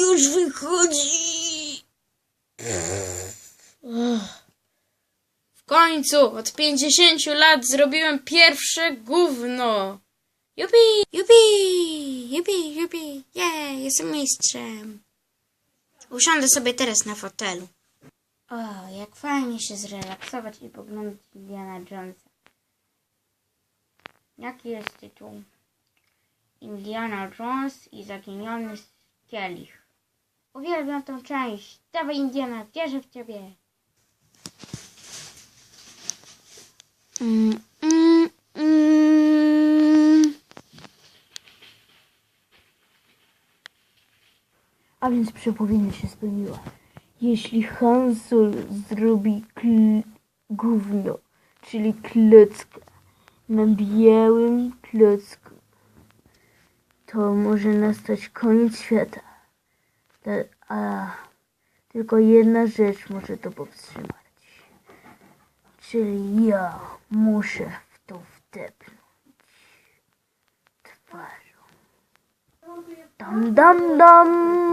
Już wychodzi. W końcu, od 50 lat zrobiłem pierwsze gówno. Jupi, jupi, jupi, jupi, jej, jestem mistrzem. Usiądę sobie teraz na fotelu. O, jak fajnie się zrelaksować i poglądać Indiana Jonesa. Jaki jest tytuł? Indiana Jones i zaginiony kielich. Uwielbiam tą część. Dawaj Indiana, wierzę w ciebie. Mm, mm, mm. A więc przepowiednia się spełniła. Jeśli Han Solo zrobi gówno, czyli klocka, na białym klocku, to może nastać koniec świata. Ta- A tylko jedna rzecz może to powstrzymać. Czyli ja muszę w to wdepnąć twarzą. Dam, dam, dam.